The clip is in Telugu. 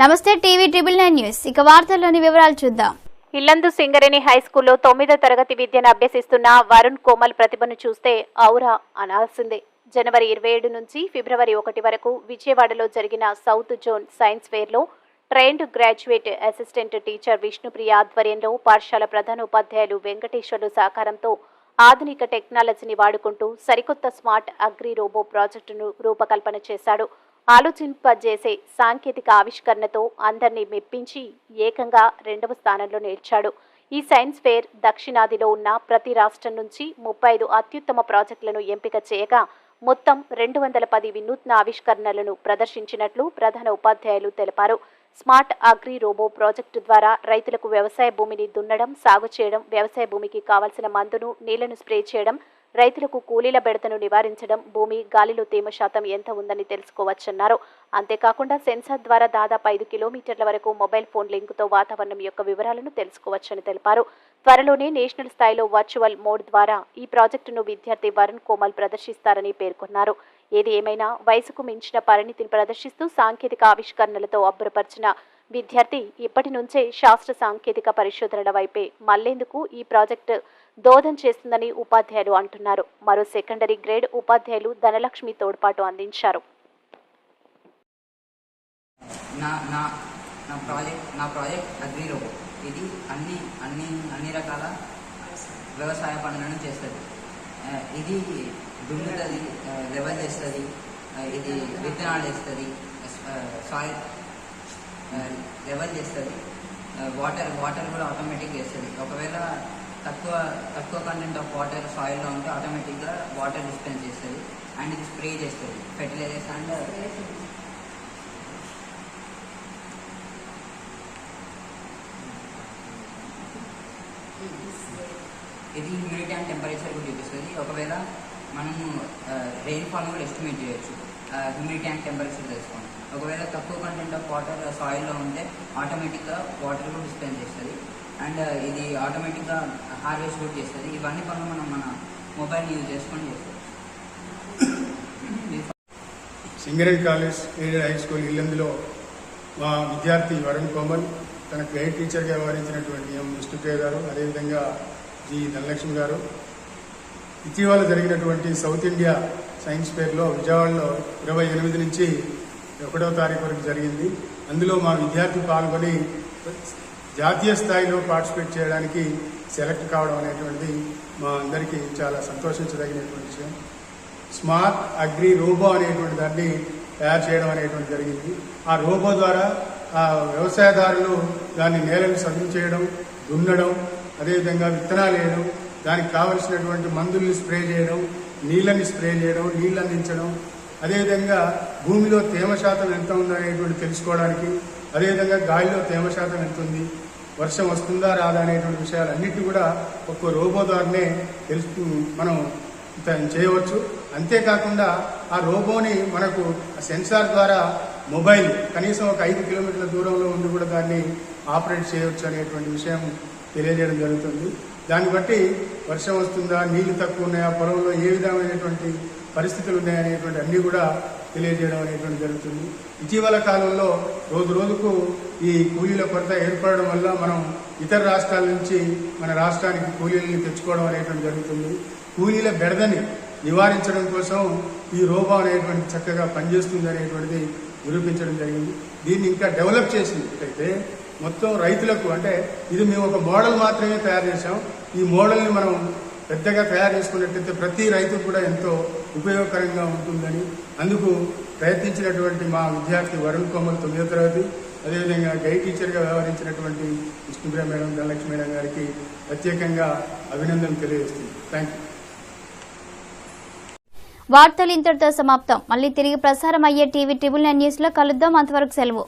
నమస్తే టీవీ ట్రిబుల్ నైన్ న్యూస్. ఇక వార్తల్లోని వివరాలు చూద్దాం. ఇల్లందు సింగరేణి హై స్కూల్లో తొమ్మిదో తరగతి విద్యను అభ్యసిస్తున్న వరుణ్ కోమల్ ప్రతిభను చూస్తే ఔరా అనాల్సిందే. జనవరి ఇరవై ఏడు నుంచి ఫిబ్రవరి ఒకటి వరకు విజయవాడలో జరిగిన south zone science ఫేర్లో trained graduate assistant teacher Vishnupriya ఆధ్వర్యంలో పాఠశాల ప్రధాన ఉపాధ్యాయులు వెంకటేశ్వర్లు సహకారంతో ఆధునిక టెక్నాలజీని వాడుకుంటూ సరికొత్త స్మార్ట్ అగ్రి రోబో ప్రాజెక్టును రూపకల్పన చేశాడు. ఆలోచింపజేసే సాంకేతిక ఆవిష్కరణతో అందరినీ మెప్పించి ఏకంగా రెండవ స్థానంలో నిలిచాడు. ఈ సైన్స్ ఫెయిర్ దక్షిణాదిలో ఉన్న ప్రతి రాష్ట్రం నుంచి ముప్పై ఐదు అత్యుత్తమ ప్రాజెక్టులను ఎంపిక చేయగా మొత్తం రెండు వందల పది వినూత్న ఆవిష్కరణలను ప్రదర్శించినట్లు ప్రధాన ఉపాధ్యాయులు తెలిపారు. స్మార్ట్ అగ్రి రోబో ప్రాజెక్టు ద్వారా రైతులకు వ్యవసాయ భూమిని దున్నడం సాగు చేయడం వ్యవసాయ భూమికి కావలసిన మందును నీళ్ళను స్ప్రే చేయడం రైతులకు కూలీల బెడతను నివారించడం భూమి గాలిలో తేమ శాతం ఎంత ఉందని తెలుసుకోవచ్చన్నారు. అంతేకాకుండా సెన్సార్ ద్వారా దాదాపు ఐదు కిలోమీటర్ల వరకు మొబైల్ ఫోన్ లింకుతో వాతావరణం యొక్క వివరాలను తెలుసుకోవచ్చని తెలిపారు. త్వరలోనే నేషనల్ స్థాయిలో వర్చువల్ మోడ్ ద్వారా ఈ ప్రాజెక్టును విద్యార్థి వరుణ్ కోమల్ ప్రదర్శిస్తారని పేర్కొన్నారు. ఏది ఏమైనా వయసుకు మించిన పరిణితిని ప్రదర్శిస్తూ సాంకేతిక ఆవిష్కరణలతో అబ్బురపరిచిన విద్యార్థి ఇప్పటి నుంచే శాస్త్ర సాంకేతిక పరిశోధనల వైపే మళ్ళేందుకు ఈ ప్రాజెక్టు దోదం చేస్తుందని ఉపాధ్యాయులు అంటున్నారు. మరో సెకండరీ గ్రేడ్ ఉపాధ్యాయులు ధనలక్ష్మి తోడ్పాటు అందించారు. నా నా నా ప్రాజెక్ట్ నా ప్రాజెక్ట్ ఇది అన్ని అన్ని అన్ని రకాల వ్యవసాయ పనులను చేస్తుంది. ఇది దున్నుతుంది లెవెల్ చేస్తుంది ఇది విత్తనాలు వేస్తుంది సాయిల్ లెవెల్ చేస్తుంది వాటర్ వాటర్ కూడా ఆటోమేటిక్ వేస్తుంది ఒకవేళ తక్కువ తక్కువ కంటెంట్ ఆఫ్ వాటర్ సాయిల్లో ఉంటే ఆటోమేటిక్గా వాటర్ డిస్పెన్స్ చేస్తుంది. అండ్ ఇది స్ప్రే చేస్తుంది. ఫెర్టిలైజర్స్ అండ్ ఇది హ్యూమిడిటీ అండ్ టెంపరేచర్ కూడా చూపిస్తుంది. ఒకవేళ మనము రెయిన్ ఫాల్ కూడా ఎస్టిమేట్ చేయొచ్చు. హ్యూమిడిటీ అండ్ టెంపరేచర్ తెలుసుకోండి ఒకవేళ తక్కువ కంటెంట్ ఆఫ్ వాటర్ సాయిల్లో ఉంటే ఆటోమేటిక్గా వాటర్ కూడా డిస్పెన్స్ చేస్తుంది. అండ్ ఇది ఆటోమేటిక్గా హార్వెస్ట్ కూడా చేస్తుంది. ఇవన్నీ పనులు మనం మన మొబైల్ యూజ్ చేసుకొని చేస్తాం Singareni college aided high school ఇల్లందులో మా విద్యార్థి వరుణ్ కోమల్ తన గైడ్ టీచర్గా వ్యవహరించినటువంటి ఎం విష్ణుప్రియ గారు అదేవిధంగా జి ధనలక్ష్మి గారు. ఇటీవల జరిగినటువంటి సౌత్ ఇండియా సైన్స్ ఫేర్లో విజయవాడలో ఇరవై ఎనిమిది నుంచి ఒకటో తారీఖు వరకు జరిగింది. అందులో మా విద్యార్థి పాల్గొని జాతీయ స్థాయిలో పార్టిసిపేట్ చేయడానికి సెలెక్ట్ కావడం అనేటువంటిది మా అందరికీ చాలా సంతోషించదగినటువంటి విషయం. స్మార్ట్ అగ్రి రోబో అనేటువంటి దాన్ని తయారు చేయడం అనేటువంటి జరిగింది. ఆ రోబో ద్వారా ఆ వ్యవసాయదారులు దాన్ని నేలను సదును చేయడం దున్నడం అదేవిధంగా విత్తనాలు వేయడం దానికి కావలసినటువంటి మందుల్ని స్ప్రే చేయడం నీళ్ళని స్ప్రే చేయడం నీళ్ళు అందించడం అదేవిధంగా భూమిలో తేమ శాతం ఎంత ఉందనేటువంటి తెలుసుకోవడానికి అదేవిధంగా గాలిలో తేమ శాతం ఎంత ఉంది వర్షం వస్తుందా రాదా అనేటువంటి విషయాలన్నిటి కూడా ఒక్కో రోబో ద్వారానే తెలుసు మనం చేయవచ్చు. అంతేకాకుండా ఆ రోబోని మనకు ఆ సెన్సార్ ద్వారా మొబైల్ కనీసం ఒక ఐదు కిలోమీటర్ల దూరంలో ఉండి కూడా దాన్ని ఆపరేట్ చేయవచ్చు అనేటువంటి విషయం తెలియజేయడం జరుగుతుంది. దాన్ని బట్టి వర్షం వస్తుందా నీళ్ళు తక్కువ ఉన్నాయా పొలంలో ఏ విధమైనటువంటి పరిస్థితులు ఉన్నాయనేటువంటి అన్నీ కూడా తెలియజేయడం అనేటువంటి జరుగుతుంది. ఇటీవల కాలంలో రోజు రోజుకు ఈ కూలీల కొరత ఏర్పడడం వల్ల మనం ఇతర రాష్ట్రాల నుంచి మన రాష్ట్రానికి కూలీలను తెచ్చుకోవడం అనేటువంటి జరుగుతుంది. కూలీల బెడదని నివారించడం కోసం ఈ రోబో అనేటువంటి చక్కగా పనిచేస్తుంది అనేటువంటిది నిరూపించడం జరిగింది. దీన్ని ఇంకా డెవలప్ చేసినట్టయితే మొత్తం రైతులకు అంటే ఇది మేము ఒక మోడల్ మాత్రమే తయారు చేశాం. ఈ మోడల్ని మనం పెద్దగా తయారు చేసుకున్నట్టయితే ప్రతి రైతుకు కూడా ఎంతో ఉపయోగకరంగా ఉంటుందని అందుకు ప్రయత్నించినటువంటి మా విద్యార్థి వరుణ్ కోమల్ తొమ్మిదో తరగతి అదేవిధంగా గైడ్ టీచర్గా వ్యవహరించినటువంటి విష్ణుప్రియ మేడం ధనలక్ష్మి మేడం గారికి ప్రత్యేకంగా అభినందన తెలియజేస్తుంది థ్యాంక్ యూ వార్తలు ఇంతటితో సమాప్తం. మళ్ళీ తిరిగి ప్రసారం అయ్యే టీవీ ట్రిబుల్ నైన్ న్యూస్లో కలుద్దాం. అంతవరకు సెలవు.